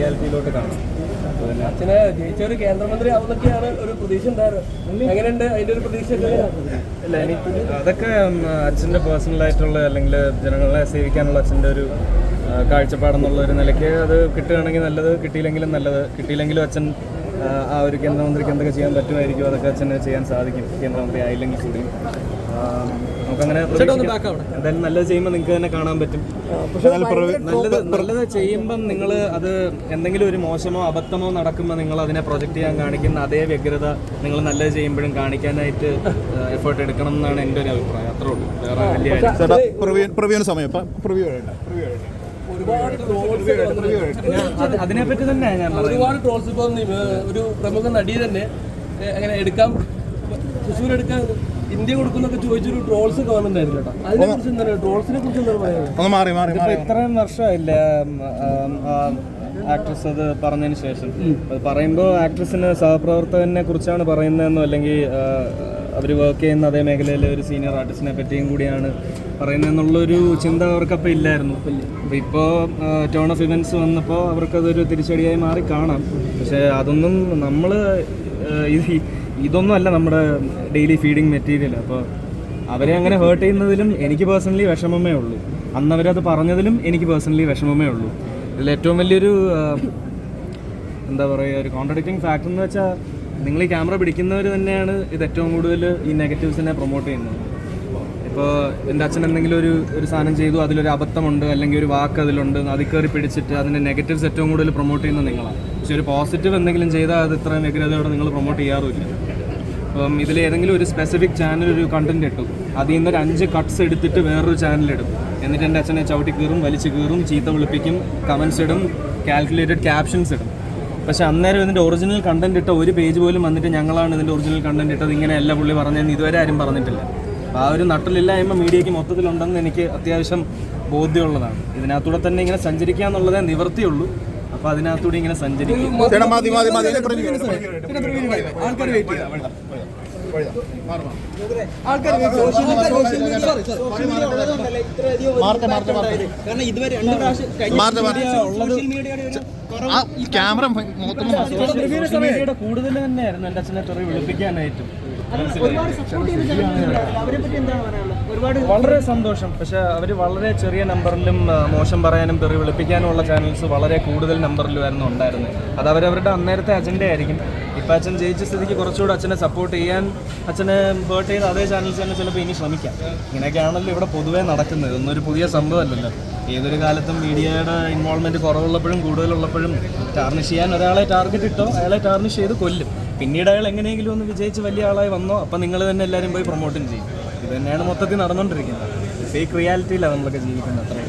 റിയാലിറ്റിയിലോട്ട് കാണാം. അച്ഛനെ ജയിച്ച ഒരു കേന്ദ്രമന്ത്രി ആവുന്നൊക്കെയാണ് ഒരു പ്രതീക്ഷ ഉണ്ടായിരുന്നത് എങ്ങനെയുണ്ട് അതിന്റെ ഒരു പ്രതീക്ഷ അതൊക്കെ അച്ഛന്റെ പേഴ്സണൽ ആയിട്ടുള്ള അല്ലെങ്കിൽ ജനങ്ങളെ സേവിക്കാനുള്ള അച്ഛന്റെ ഒരു കാഴ്ചപ്പാടെന്നുള്ള ഒരു നിലയ്ക്ക് അത് കിട്ടുകയാണെങ്കിൽ നല്ലത് കിട്ടിയില്ലെങ്കിലും നല്ലത്. കിട്ടിയില്ലെങ്കിലും അച്ഛൻ ആ, ഒരു കേന്ദ്രമന്ത്രിക്ക് എന്തൊക്കെ ചെയ്യാൻ പറ്റുമായിരിക്കും അതൊക്കെ അച്ഛന് ചെയ്യാൻ സാധിക്കും കേന്ദ്രമന്ത്രി ആയില്ലെങ്കിൽ കൂടി നമുക്കങ്ങനെ. എന്തായാലും നല്ലത് ചെയ്യുമ്പോൾ നിങ്ങൾക്ക് തന്നെ കാണാൻ പറ്റും. നല്ലത് നല്ലത് ചെയ്യുമ്പം നിങ്ങൾ അത് എന്തെങ്കിലും ഒരു മോശമോ അബദ്ധമോ നടക്കുമ്പോൾ നിങ്ങൾ അതിനെ പ്രൊജക്റ്റ് ചെയ്യാൻ കാണിക്കുന്ന അതേ വ്യഗ്രത നിങ്ങൾ നല്ലത് ചെയ്യുമ്പോഴും കാണിക്കാനായിട്ട് എഫേർട്ട് എടുക്കണം എന്നാണ് എന്റെ ഒരു അഭിപ്രായം. അത്രേ ഉള്ളൂ. വേറെ വലിയ പ്രവ്യൂവിന് സമയം. പ്രവ്യൂ വേണ്ട പ്രവ്യൂ അതിനെപ്പറ്റി തന്നെ ഞാൻ ഒരുപാട് ട്രോൾസ് ഇപ്പൊ ഒരു പ്രമുഖ നടി തന്നെ അങ്ങനെ എടുക്കാം തൃശ്ശൂർ എടുക്കാൻ ഇന്ത്യ കൊടുക്കുന്നൊക്കെ ചോദിച്ചൊരു ട്രോൾസ് ഒക്കെ വന്നിട്ടുണ്ടായിരുന്നു കേട്ടോ അതിനെ കുറിച്ച് എന്താണ്? ട്രോൾസിനെ കുറിച്ച് എന്താണ് പറയുന്നത് ഒന്ന് മാറി മാറി ഇപ്പൊ മാറി. ഇത്രയും വർഷമായില്ല ആക്ട്രസ് അത് പറഞ്ഞതിന് ശേഷം? അത് പറയുമ്പോൾ ആക്ട്രസിന് സഹപ്രവർത്തകനെ കുറിച്ചാണ് പറയുന്നതെന്നോ അല്ലെങ്കിൽ അവർ വർക്ക് ചെയ്യുന്ന അതേ മേഖലയിലെ ഒരു സീനിയർ ആർട്ടിസ്റ്റിനെ പറ്റിയും കൂടിയാണ് പറയുന്നതെന്നുള്ളൊരു ചിന്ത അവർക്കപ്പോൾ ഇല്ലായിരുന്നു. അപ്പോൾ ഇപ്പോൾ ടേൺ ഓഫ് ഇവന്റ്സ് വന്നപ്പോൾ അവർക്കതൊരു തിരിച്ചടിയായി മാറി കാണാം. പക്ഷേ അതൊന്നും നമ്മൾ ഇത് ഇതൊന്നും അല്ല നമ്മുടെ ഡെയിലി ഫീഡിങ് മെറ്റീരിയൽ അപ്പോൾ അവരെ അങ്ങനെ ഹേർട്ട് ചെയ്യുന്നതിലും എനിക്ക് പേഴ്സണലി വിഷമമേ ഉള്ളൂ. അന്ന് അവരത് പറഞ്ഞതിലും എനിക്ക് പേഴ്സണലി വിഷമമേ ഉള്ളൂ. ഇതിൽ ഏറ്റവും വലിയൊരു എന്താ പറയുക ഒരു കോൺട്രഡിക്റ്റിംഗ് ഫാക്ടർ എന്ന് വെച്ചാൽ നിങ്ങൾ ഈ ക്യാമറ പിടിക്കുന്നവർ തന്നെയാണ് ഇത് ഏറ്റവും കൂടുതൽ ഈ നെഗറ്റീവ്സിനെ പ്രൊമോട്ട് ചെയ്യുന്നത്. ഇപ്പോൾ എന്റെ അച്ഛൻ എന്തെങ്കിലും ഒരു ഒരു സാധനം ചെയ്തു അതിലൊരു അബദ്ധമുണ്ട് അല്ലെങ്കിൽ ഒരു വാക്ക് അതിലുണ്ട് അത് കയറി പിടിച്ചിട്ട് അതിന്റെ നെഗറ്റീവ്സ് ഏറ്റവും കൂടുതൽ പ്രൊമോട്ട് ചെയ്യുന്നത് നിങ്ങളാണ് പക്ഷേ ഒരു പോസിറ്റീവ് എന്തെങ്കിലും ചെയ്താൽ അത് ഇത്രയും വ്യഗ്രതയോടെ നിങ്ങൾ പ്രൊമോട്ട് ചെയ്യാറുമില്ല. അപ്പം ഇതിൽ ഏതെങ്കിലും ഒരു സ്പെസിഫിക് ചാനൽ ഒരു കണ്ടന്റ് ഇട്ടു. അതിൽ നിന്ന് ഒരു അഞ്ച് കട്ട്സ് എടുത്തിട്ട് വേറൊരു ചാനൽ ഇടും. എന്നിട്ട് എന്റെ അച്ഛനെ ചവിട്ടി കീറും വലിച്ചു കീറും ചീത്ത വിളിപ്പിക്കും കമൻസ് ഇടും കാൽക്കുലേറ്റഡ് ക്യാപ്ഷൻസ് ഇടും. പക്ഷെ അന്നേരം ഇതിന്റെ ഒറിജിനൽ കണ്ടന്റ് ഇട്ട ഒരു പേജ് പോലും വന്നിട്ട് ഞങ്ങളാണ് ഇതിന്റെ ഒറിജിനൽ കണ്ടന്റ് ഇട്ടത്. ഇങ്ങനെയല്ല പുള്ളി പറഞ്ഞതെന്ന് ഇതുവരെ ആരും പറഞ്ഞിട്ടില്ല. അപ്പോൾ ആ ഒരു നട്ടിലില്ലായ്മ മീഡിയയ്ക്ക് മൊത്തത്തിലുണ്ടെന്ന് എനിക്ക് അത്യാവശ്യം ബോധ്യമുള്ളതാണ്. ഇതിനകത്തൂടെ തന്നെ ഇങ്ങനെ സഞ്ചരിക്കുക എന്നുള്ളതേ നിവർത്തിയുള്ളൂ അപ്പോൾ അതിനകത്തൂടെ ഇങ്ങനെ സഞ്ചരിക്കും. കാരണം ഇതുവരെ രണ്ട് ക്യാമറ കൂടുതൽ തന്നെയായിരുന്നു എന്റെ അച്ഛനെ തുറ വിളിപ്പിക്കാനായിട്ട്. ഒരുപാട് സപ്പോർട്ട് ചെയ്ത ജനങ്ങളുണ്ടാവില്ല അവരെ പറ്റി എന്താണ് പറയാനുള്ളത്? ഒരുപാട് വളരെ സന്തോഷം. പക്ഷെ അവർ വളരെ ചെറിയ നമ്പറിലും മോശം പറയാനും തെറി വിളിപ്പിക്കാനുമുള്ള ചാനൽസ് വളരെ കൂടുതൽ നമ്പറിലുമായിരുന്നു ഉണ്ടായിരുന്നത്. അത് അവരവരുടെ അന്നേരത്തെ അജണ്ട ആയിരിക്കും. ഇപ്പം അച്ഛൻ ജയിച്ച സ്ഥിതിക്ക് കുറച്ചുകൂടെ അച്ഛനെ സപ്പോർട്ട് ചെയ്യാൻ അച്ഛനെ ഹേർട്ട് ചെയ്ത് അതേ ചാനൽസ് തന്നെ ചിലപ്പോൾ ഇനി ശ്രമിക്കാം. ഇങ്ങനെയൊക്കെയാണല്ലോ ഇവിടെ പൊതുവേ നടക്കുന്നത്. ഒന്നൊരു ഒരു പുതിയ സംഭവമല്ലല്ലോ. ഏതൊരു കാലത്തും മീഡിയയുടെ ഇൻവോൾവ്മെന്റ് കുറവുള്ളപ്പോഴും കൂടുതലുള്ളപ്പോഴും ടാർണിഷ് ചെയ്യാൻ ഒരാളെ ടാർഗറ്റ് ഇട്ടോ അയാളെ ടാർണിഷ് ചെയ്ത് കൊല്ലും. പിന്നീട് അയാൾ എങ്ങനെയെങ്കിലും ഒന്ന് വിജയിച്ച് വലിയ ആളായി വന്നോ അപ്പം നിങ്ങൾ തന്നെ എല്ലാവരും പോയി പ്രൊമോട്ടും ചെയ്യും ഇത് തന്നെയാണ് മൊത്തത്തിൽ നടന്നുകൊണ്ടിരിക്കുന്നത് ഫേക്ക് റിയാലിറ്റിയിലാണ് നമ്മളൊക്കെ ജീവിക്കുന്നത് അത്രയും